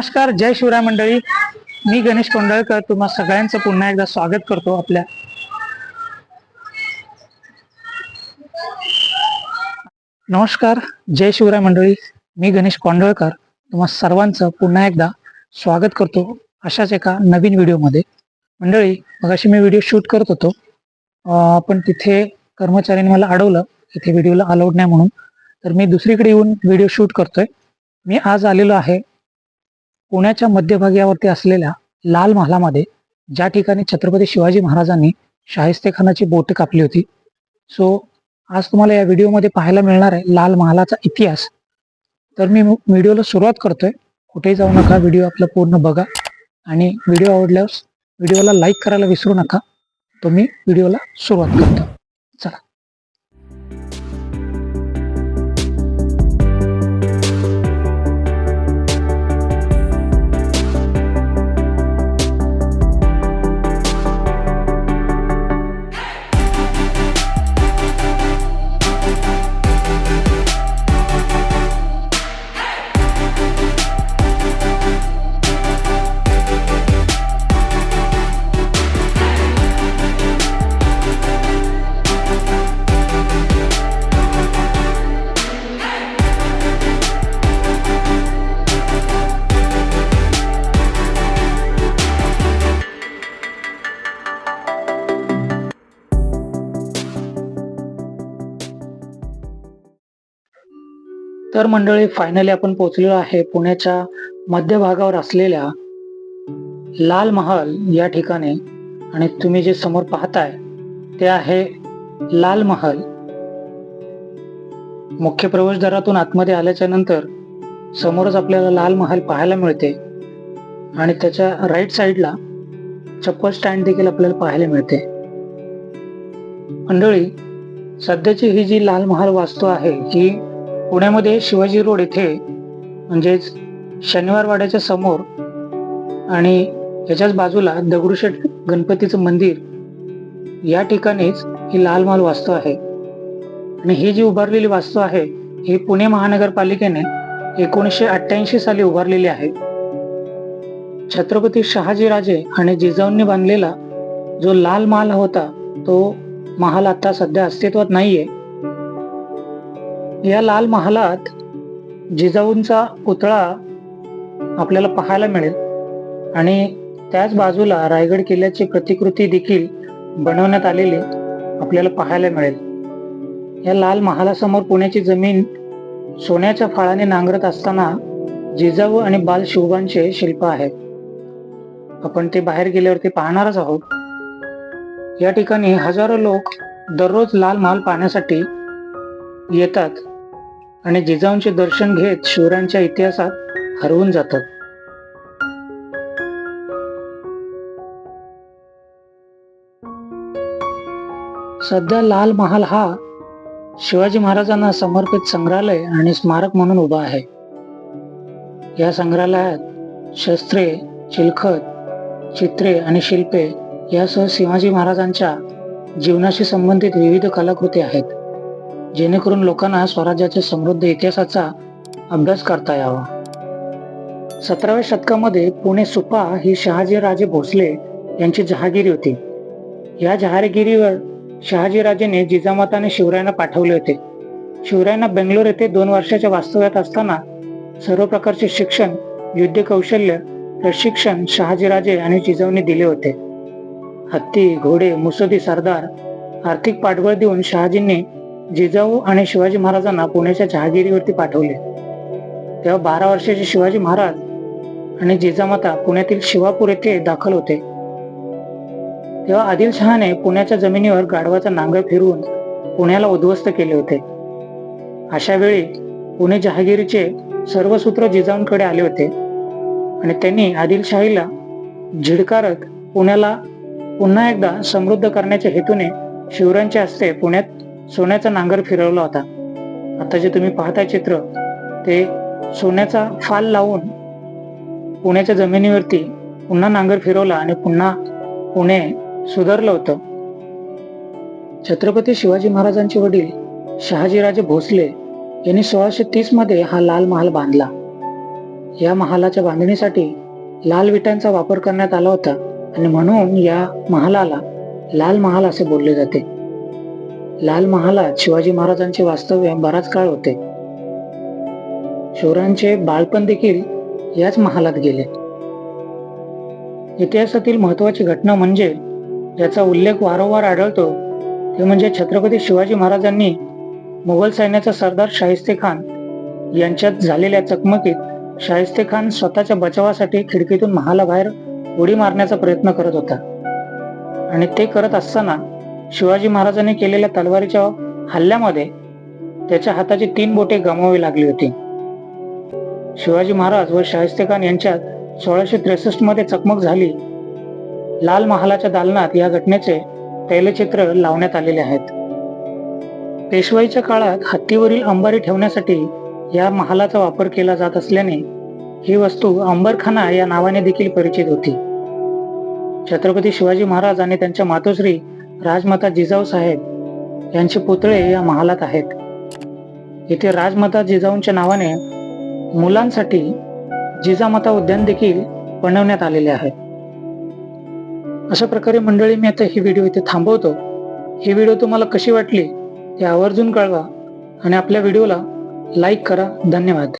नमस्कार जय शिवराय मंडळी. मी गणेश कोंडळकर. तुम्हा सगळ्यांचं पुन्हा एकदा स्वागत करतो आपल्या नमस्कार जय शिवराय मंडळी. मी गणेश कोंडळकर. तुम्हा सर्वांचं पुन्हा एकदा स्वागत करतो अशाच एका नवीन व्हिडिओमध्ये. मंडळी मगाशी मी व्हिडिओ शूट करत होतो. पण तिथे कर्मचाऱ्यांनी मला अडवलं. इथे व्हिडिओला अलाउड नाही म्हणून. तर मी दुसरीकडे येऊन व्हिडिओ शूट करतोय. मी आज आलेलो आहे पुण्याच्या मध्यभागावरती असलेल्या लाल महालामध्ये ज्या ठिकाणी छत्रपती शिवाजी महाराजांनी शाहिस्तेखानाची बोट कापली होती सो आज तुम्हाला या व्हिडिओमध्ये पाहायला मिळणार आहे लाल महालाचा इतिहास. तर मी व्हिडिओला सुरुवात करतोय. कुठेही जाऊ नका व्हिडिओ आपला पूर्ण बघा. आणि व्हिडिओ आवडल्यास व्हिडिओला लाईक करायला विसरू नका. तो मी व्हिडिओला सुरुवात करतो. तर मंडळी फायनली आपण पोहोचलेलो आहे पुण्याच्या मध्यभागावर असलेल्या लाल महाल या ठिकाणी. आणि तुम्ही जे समोर पाहताय ते आहे लाल महाल. मुख्य प्रवेशद्वारातून आतमध्ये आल्याच्यानंतर समोरच आपल्याला लाल महाल पाहायला मिळते. आणि त्याच्या राईट साईडला चप्पल स्टँड देखील आपल्याला पाहायला मिळते. मंडळी सध्याची ही जी लाल महाल वास्तू आहे ही पुण्यामध्ये शिवाजी रोड येथे म्हणजेच शनिवार वाड्याच्या समोर आणि याच्याच बाजूला दगडूशेठ गणपतीचं मंदिर या ठिकाणीच ही लाल महाल वास्तू आहे. आणि ही जी उभारलेली वास्तू आहे ही पुणे महानगरपालिकेने एकोणीसशे अठ्ठ्याऐंशी साली उभारलेली आहे. छत्रपती शहाजीराजे आणि जिजाऊंनी बांधलेला जो लाल महाल होता तो महाल आता सध्या अस्तित्वात नाहीये. या लाल महालात जिजाऊंचा पुतळा आपल्याला पाहायला मिळेल. आणि त्याच बाजूला रायगड किल्ल्याची प्रतिकृती देखील बनवण्यात आलेली आपल्याला पाहायला मिळेल. या लाल महालासमोर पुण्याची जमीन सोन्याच्या फाळाने नांगरत असताना जिजाऊ आणि बाल शिवबांचे शिल्प आहेत. आपण ते बाहेर गेल्यावरती पाहणारच आहोत. या ठिकाणी हजारो लोक दररोज लाल महाल पाहण्यासाठी येतात. आणि जिजाऊंचे दर्शन घेत शिवरायांच्या इतिहासात हरवून जातात. सध्या लाल महाल हा शिवाजी महाराजांना समर्पित संग्रहालय आणि स्मारक म्हणून उभा आहे. या संग्रहालयात शस्त्रे चिलखत चित्रे आणि शिल्पे यासह शिवाजी महाराजांच्या जीवनाशी संबंधित विविध कलाकृती आहेत. जेणेकरून लोकांना स्वराज्याच्या समृद्ध इतिहासाचा अभ्यास करता यावा. सतराव्या शतकामध्ये पुणे सुपा ही शहाजीराजे भोसले यांची जहागिरी होती. या जहागिरीवर शहाजीराजेने जिजामाताने शिवरायांना पाठवले होते. शिवरायांना बेंगलोर येथे दोन वर्षाच्या वास्तव्यात असताना सर्व प्रकारचे शिक्षण युद्ध कौशल्य प्रशिक्षण शहाजीराजे आणि जिजाऊने दिले होते. हत्ती घोडे मुसोदी सरदार आर्थिक पाठबळ देऊन शहाजींनी जिजाऊ आणि शिवाजी महाराजांना पुण्याच्या जहागिरीवरती पाठवले. तेव्हा बारा वर्षाचे शिवाजी महाराज आणि जिजामाता पुण्यातील शिवापूर येथे दाखल होते. तेव्हा आदिलशहाने पुण्याच्या जमिनीवर गाढवाचा नांगर फिरवून पुण्याला उद्ध्वस्त केले होते. अशा वेळी पुणे जहागिरीचे सर्व सूत्र जिजाऊंकडे आले होते आणि त्यांनी आदिलशाहीला झिडकारत पुण्याला पुन्हा एकदा समृद्ध करण्याच्या हेतूने शिवरायांच्या हस्ते पुण्यात सोन्याचा नांगर फिरवला होता. आता जे तुम्ही पाहताय चित्र ते सोन्याचा फाल लावून पुण्याच्या जमिनीवरती पुन्हा नांगर फिरवला आणि पुन्हा पुणे सुधारलं होतं. छत्रपती शिवाजी महाराजांचे वडील शहाजीराजे भोसले यांनी सोळाशे तीसमध्ये हा लाल महाल बांधला. या महालाच्या बांधणीसाठी लाल विटांचा वापर करण्यात आला होता आणि म्हणून या महालाला लाल महाल असे बोलले जाते. लाल महालात शिवाजी महाराजांचे वास्तव्य बराच काळ होते. शोरांचे बाळपण देखील याच महालात गेले. इतिहासातील महत्वाची घटना म्हणजे ज्याचा उल्लेख वारंवार आढळतो ते म्हणजे छत्रपती शिवाजी महाराजांनी मुघल सैन्याचा सरदार शाहिस्ते खान यांच्यात झालेल्या चकमकीत शाहिस्ते खान स्वतःच्या बचावासाठी खिडकीतून महालाबाहेर उडी मारण्याचा प्रयत्न करत होता. आणि ते करत असताना शिवाजी महाराजांनी केलेल्या तलवारीच्या हल्ल्यामध्ये त्याच्या हाताची तीन बोटे गमावी लागली होती. शिवाजी महाराज व शाहिस्ते खान यांच्यात सोळाशे त्रेसष्टमध्ये चकमक झाली. लाल महालाच्या दालनात या घटनेचे तैलचित्र लावण्यात आलेले आहेत. पेशवाईच्या काळात हत्तीवरील अंबारी ठेवण्यासाठी या महालाचा वापर केला जात असल्याने ही वस्तू अंबरखाना या नावाने देखील परिचित होती. छत्रपती शिवाजी महाराज आणि त्यांच्या मातोश्री राजमाता जिजाऊ साहेब यांचे पुतळे या महालात आहेत. इथे राजमाता जिजाऊंच्या नावाने मुलांसाठी जिजामाता उद्यान देखील बनवण्यात आलेले आहे. अशा प्रकारे मंडळी मी आता ही व्हिडिओ इथे थांबवतो. ही व्हिडिओ तुम्हाला कशी वाटली ते आवर्जून कळवा आणि आपल्या व्हिडिओला लाईक करा. धन्यवाद.